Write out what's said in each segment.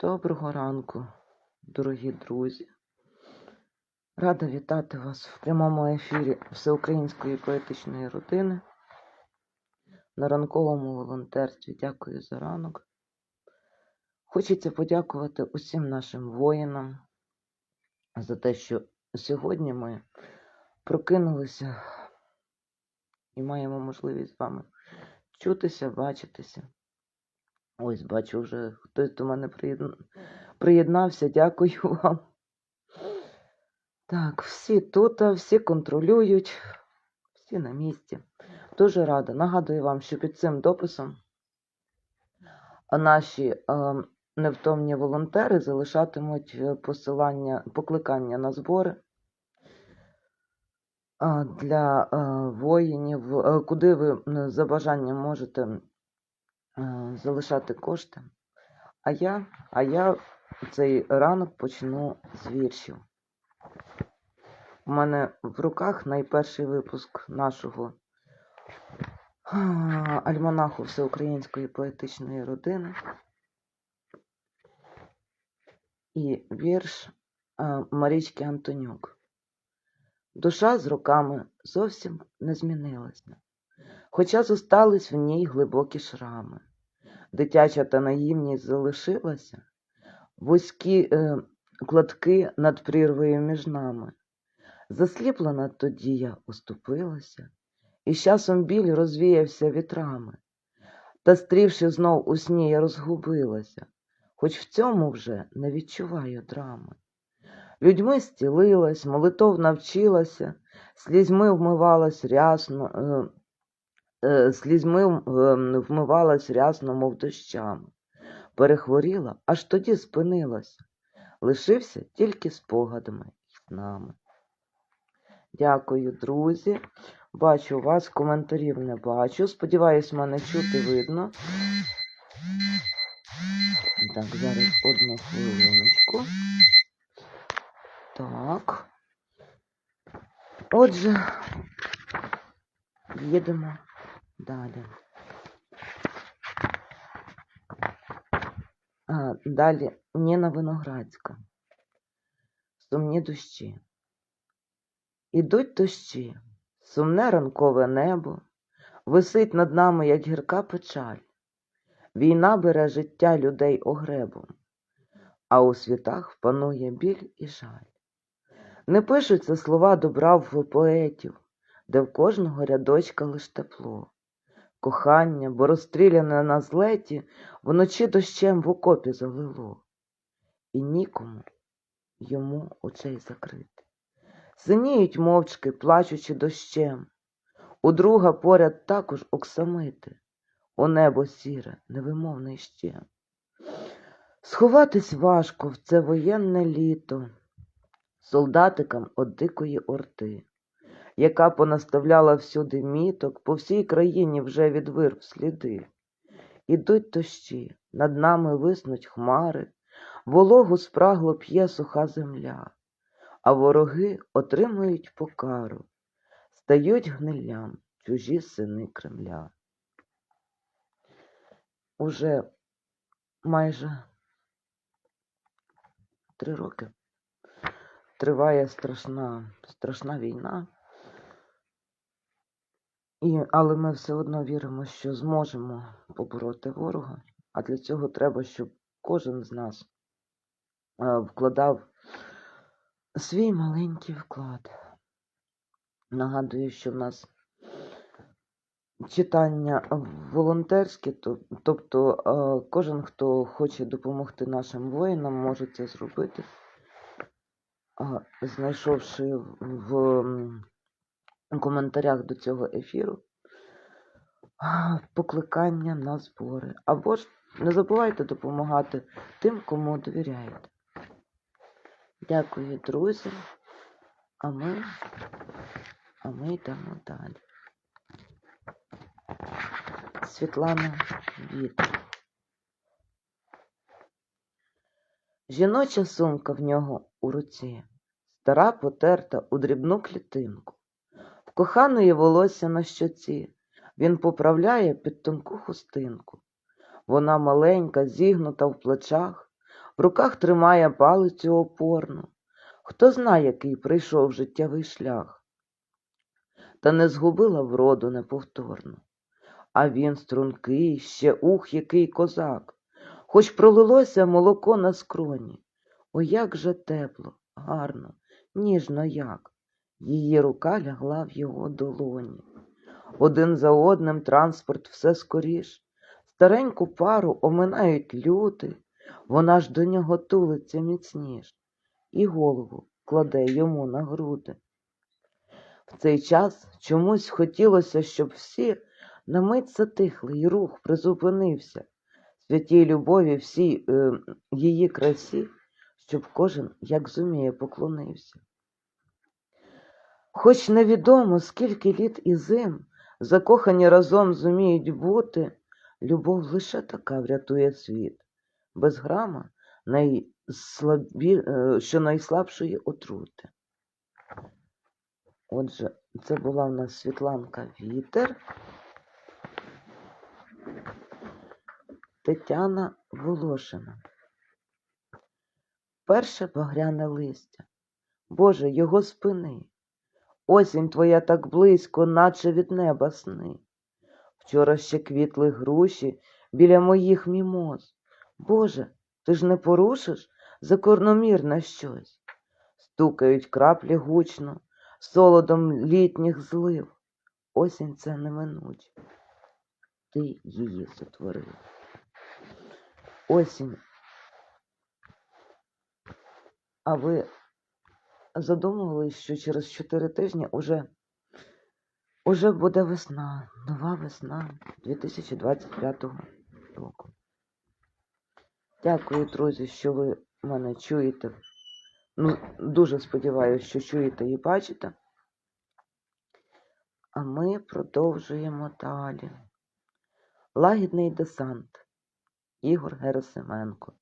Доброго ранку, дорогі друзі. Рада вітати вас в прямому ефірі Всеукраїнської поетичної родини на ранковому волонтерстві. Дякую за ранок. Хочеться подякувати усім нашим воїнам за те, що сьогодні ми прокинулися і маємо можливість з вами чутися, бачитися. Ось, бачу, вже хтось до мене приєдн- приєднався. Дякую вам. Так, всі тут, всі контролюють, всі на місці. Дуже рада. Нагадую вам, що під цим дописом наші е, невтомні волонтери залишатимуть е, посилання, покликання на збори для е, воїнів, куди ви за бажанням можете залишати кошти. А я, а я цей ранок почну з віршів. У мене в руках найперший випуск нашого альманаху Всеукраїнської поетичної родини. І вірш Марічки Антонюк. Душа з роками зовсім не змінилася, хоча зостались в ній глибокі шрами. Дитяча та наївність залишилася, вузькі е, кладки над прірвою між нами. Засліплена тоді я уступилася, і з часом біль розвіявся вітрами. Та стрівши знов у сні, я розгубилася, хоч в цьому вже не відчуваю драми. Людьми зцілилась, молитов навчилася, слізьми вмивалась рясно, е, слізьми е, вмивалась рясно, мов дощами. Перехворіла, аж тоді спинилася, лишився тільки спогадами й нами. Дякую, друзі. Бачу вас, коментарів не бачу. Сподіваюсь, мене чути видно. Так, зараз одну хвилиночку. Так. Отже, їдемо далі. А, далі Ніна Виноградська. Сумні дощі. Ідуть дощі, сумне ранкове небо, висить над нами, як гірка печаль. Війна бере життя людей огребом, а у світах панує біль і жаль. Не пишуться слова добра в поетів, де в кожного рядочка лиш тепло. Кохання, бо розстріляне на злеті, вночі дощем в окопі залило, і нікому йому очей закрити. Синіють мовчки, плачучи дощем. У друга поряд також оксамити, у небо сіре, невимовний ще. Сховатись важко в це воєнне літо солдатикам од дикої орти, яка понаставляла всюди міток, по всій країні вже відвирв сліди. Ідуть дощі, над нами виснуть хмари, вологу спрагло п'є суха земля, а вороги отримують покару, стають гнилям чужі сини Кремля. Уже майже три роки триває страшна, страшна війна. І, але ми все одно віримо, що зможемо побороти ворога. А для цього треба, щоб кожен з нас е, вкладав свій маленький вклад. Нагадую, що в нас читання волонтерське, то- тобто е, кожен, хто хоче допомогти нашим воїнам, може це зробити, а, знайшовши в коментарях до цього ефіру покликання на збори. Або ж не забувайте допомагати тим, кому довіряєте. Дякую, друзі. А ми, а ми йдемо далі. Світлана Вітер. Жіноча сумка в нього у руці, стара потерта у дрібну клітинку. Коханої волосся на щоці, він поправляє під тонку хустинку. Вона маленька, зігнута в плечах, в руках тримає палицю опорну. Хто зна, який прийшов життєвий шлях, та не згубила вроду неповторну. А він стрункий, ще ух, який козак, хоч пролилося молоко на скроні. О, як же тепло, гарно, ніжно як. Її рука лягла в його долоні. Один за одним транспорт все скоріш. Стареньку пару оминають люти, вона ж до нього тулиться міцніш і голову кладе йому на груди. В цей час чомусь хотілося, щоб всі на мить затихли, і рух призупинився, святій любові всій е, її красі, щоб кожен, як зуміє, поклонився. Хоч невідомо, скільки літ і зим закохані разом зуміють бути, любов лише така врятує світ, без грама найслабі, е, що найслабшої отрути. Отже, це була в нас Світланка Вітер, Тетяна Волошина. Перше багряне листя. Боже, його спини. Осінь твоя так близько, наче від неба сни. Вчора ще квітли груші біля моїх мімоз. Боже, ти ж не порушиш закорномірне щось. Стукають краплі гучно, солодом літніх злив. Осінь це неминуче. Ти її сотворив. Осінь. А ви задумувались, що через чотири тижні уже, уже буде весна, нова весна 2025 року. Дякую, друзі, що ви мене чуєте. Ну, дуже сподіваюся, що чуєте і бачите. А ми продовжуємо далі. Лагідний десант Ігор Герасименко.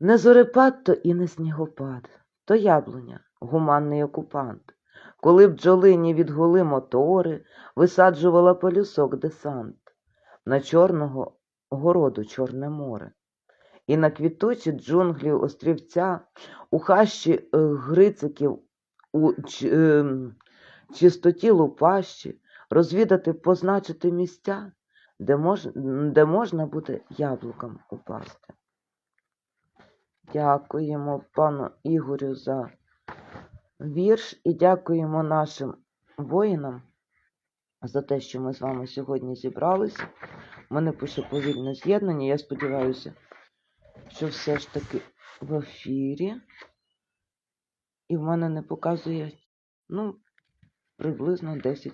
Не зорепад то і не снігопад, то яблуня, гуманний окупант. Коли бджолині відгули мотори, висаджувала полюсок десант, на чорного городу Чорне море. І на квітучі джунглі острівця, у хащі е, грициків, у ем, чистоті лупащі, розвідати, позначити місця, де, мож, де можна буде яблукам упасти. Дякуємо пану Ігорю за вірш і дякуємо нашим воїнам за те, що ми з вами сьогодні зібралися. Мене пише повільне з'єднання. Я сподіваюся, що все ж таки в ефірі. І в мене не показує, ну, приблизно 10.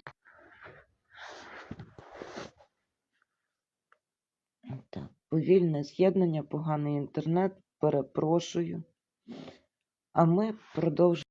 Так, повільне з'єднання, поганий інтернет, перепрошую. А ми продовжуємо.